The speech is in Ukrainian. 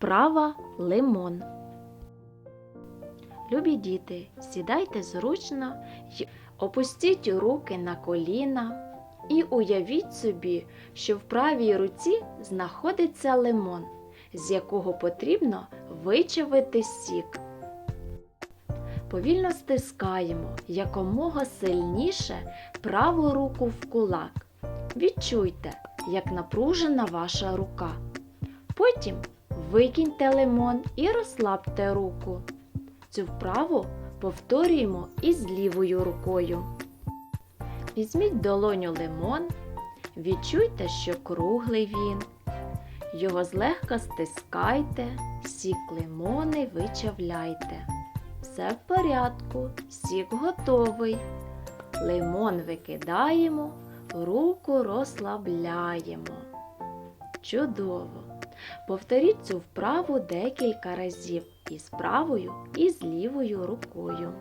Вправа лимон. Любі діти, сідайте зручно й опустіть руки на коліна і уявіть собі, що в правій руці знаходиться лимон, з якого потрібно вичавити сік. Повільно стискаємо якомога сильніше праву руку в кулак. Відчуйте, як напружена ваша рука. Потім викиньте лимон і розслабте руку. Цю вправу повторюємо і з лівою рукою. Візьміть долоню лимон, відчуйте, що круглий він. Його злегка стискайте, сік лимони вичавляйте. Все в порядку, сік готовий. Лимон викидаємо, руку розслабляємо. Чудово! Повторіть цю вправу декілька разів і з правою, і з лівою рукою.